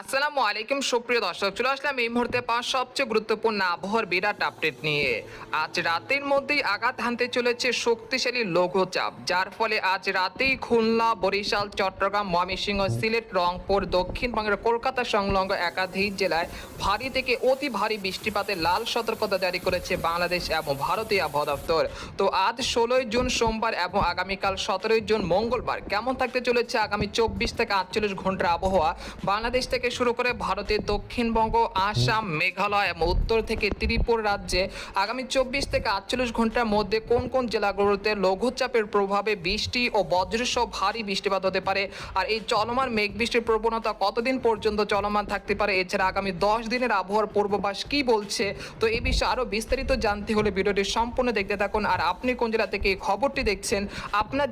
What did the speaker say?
আসসালামু আলাইকুম, সুপ্রিয় দর্শক, চলে আসলাম এই মুহূর্তে পাওয়া সবচেয়ে গুরুত্বপূর্ণ আবহাওয়ার বিরাট আপডেট নিয়ে। আজ রাতের মধ্যেই আঘাত হানতে চলেছে শক্তিশালী লঘুচাপ, যার ফলে আজ রাতেই খুলনা, বরিশাল, চট্টগ্রাম, ময়মনসিংহ, সিলেট, রংপুর, দক্ষিণবঙ্গের কলকাতা সংলগ্ন একাধিক জেলায় ভারী থেকে অতি ভারী বৃষ্টিপাতের লাল সতর্কতা জারি করেছে বাংলাদেশ এবং ভারতীয় আবহাওয়া দপ্তর। তো আজ ষোলোই জুন সোমবার এবং আগামীকাল সতেরোই জুন মঙ্গলবার কেমন থাকতে চলেছে আগামী চব্বিশ থেকে আটচল্লিশ ঘণ্টার আবহাওয়া? বাংলাদেশ থেকে শুরু করে ভারতের দক্ষিণবঙ্গ, আসাম, মেঘালয় এবং উত্তর থেকে ত্রিপুরা রাজ্যে আগামী চব্বিশ থেকে আটচল্লিশ ঘণ্টার মধ্যে কোন কোন জেলাগুলোতে লঘুচাপের প্রভাবে বৃষ্টি ও বজ্রসহ ভারী বৃষ্টিপাত হতে পারে? আর এই চলমান মেঘ বৃষ্টির প্রবণতা কতদিন পর্যন্ত চলমান থাকতে পারে? এছাড়া আগামী দশ দিনের আবহাওয়ার পূর্বাভাস কি বলছে? তো এই বিষয়ে আরও বিস্তারিত জানতে হলে ভিডিওটি সম্পূর্ণ দেখতে থাকুন। আর আপনি কোন জেলা থেকে এই খবরটি দেখছেন, আপনার